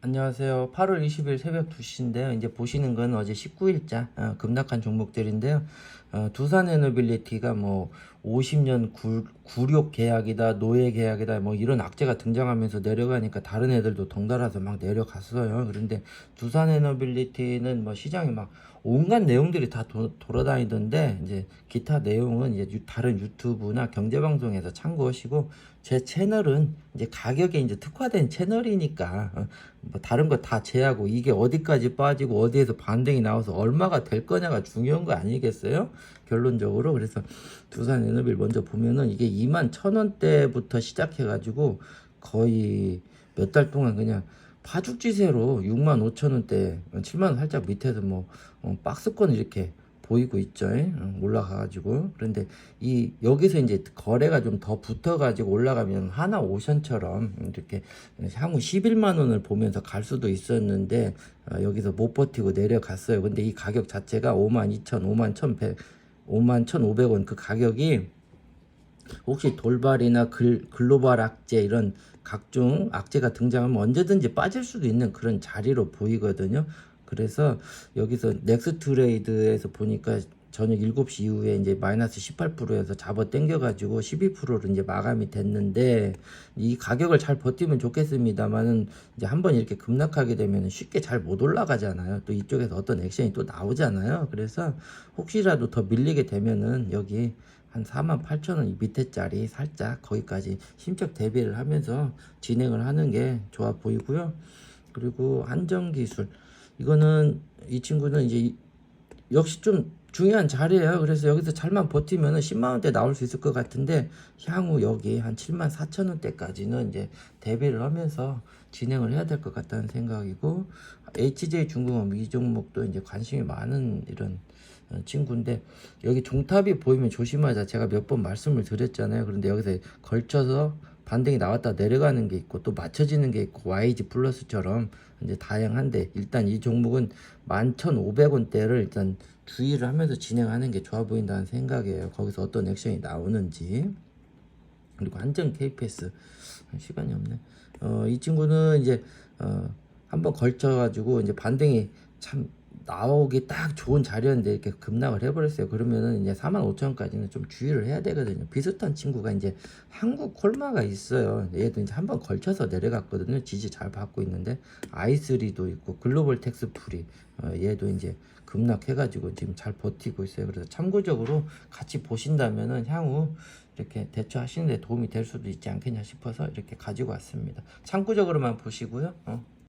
안녕하세요. 8월 20일 새벽 2시인데요. 이제 보시는 건 어제 19일자 어, 급락한 종목들인데요. 어, 두산 에너빌리티가 뭐 50년 구, 력 계약이다, 노예 계약이다, 뭐 이런 악재가 등장하면서 내려가니까 다른 애들도 덩달아서 막 내려갔어요. 그런데 두산 에너빌리티는 뭐 시장에 막 온갖 내용들이 다 도, 돌아다니던데 이제 기타 내용은 이제 유- 다른 유튜브나 경제 방송에서 참고하시고 제 채널은 이제 가격에 이제 특화된 채널이니까 어, 뭐 다른 거 다 제하고 이게 어디까지 빠지고 어디에서 반등이 나와서 얼마가 될 거냐가 중요한 거 아니겠어요? 결론적으로 그래서 두산 에너빌 먼저 보면은 이게 2만 천 원대부터 시작해가지고 거의 몇 달 동안 그냥 파죽지세로 6만 5천 원대 7만 원 살짝 밑에서 뭐 어, 박스권 이렇게 보이고 있죠. 어, 올라가가지고 그런데 이 여기서 이제 거래가 좀 더 붙어가지고 올라가면 하나 오션처럼 이렇게 향후 11만 원을 보면서 갈 수도 있었는데 어, 여기서 못 버티고 내려갔어요. 근데 이 가격 자체가 5만 2천, 5만 1,100, 5만 1,500원 그 가격이 혹시 돌발이나 글, 글로벌 악재 이런 각종 악재가 등장하면 언제든지 빠질 수도 있는 그런 자리로 보이거든요. 그래서 여기서 넥스 트레이드에서 보니까 저녁 7시 이후에 이제 마이너스 18%에서 잡아 당겨가지고 12%로 이제 마감이 됐는데 이 가격을 잘 버티면 좋겠습니다만은 이제 한번 이렇게 급락하게 되면 쉽게 잘 못 올라가잖아요. 또 이쪽에서 어떤 액션이 또 나오잖아요. 그래서 혹시라도 더 밀리게 되면은 여기 한 4만 8천 원 밑에 짜리 살짝 거기까지 심적 대비를 하면서 진행을 하는 게 좋아 보이고요. 그리고 안정기술 이거는 이 친구는 이제 이- 역시 좀 중요한 자리예요. 그래서 여기서 잘만 버티면은 10만 원대 나올 수 있을 것 같은데 향후 여기 한 7만 4천 원대까지는 이제 대비를 하면서 진행을 해야 될 것 같다는 생각이고 HJ 중공업 이 종목도 이제 관심이 많은 이런 어, 친구인데 여기 종탑이 보이면 조심하자 제가 몇 번 말씀을 드렸잖아요. 그런데 여기서 걸쳐서 반등이 나왔다 내려가는 게 있고 또 맞춰지는 게 있고 YG 플러스처럼 이제 다양한데 일단 이 종목은 11,500원대를 일단 주의를 하면서 진행하는 게 좋아 보인다는 생각이에요. 거기서 어떤 액션이 나오는지. 그리고 한정 KPS 시간이 없네. 어, 이 친구는 이제 어, 한번 걸쳐가지고 이제 반등이 참 나오기 딱 좋은 자리였는데 이렇게 급락을 해버렸어요. 그러면은 이제 4만 5천까지는 좀 주의를 해야 되거든요. 비슷한 친구가 이제 한국 콜마가 있어요. 얘도 이제 한번 걸쳐서 내려갔거든요. 지지 잘 받고 있는데 i3도 있고 글로벌 텍스 프리 어, 얘도 이제 급락해가지고 지금 잘 버티고 있어요. 그래서 참고적으로 같이 보신다면은 향후 이렇게 대처하시는데 도움이 될 수도 있지 않겠냐 싶어서 이렇게 가지고 왔습니다. 참고적으로만 보시고요. 어,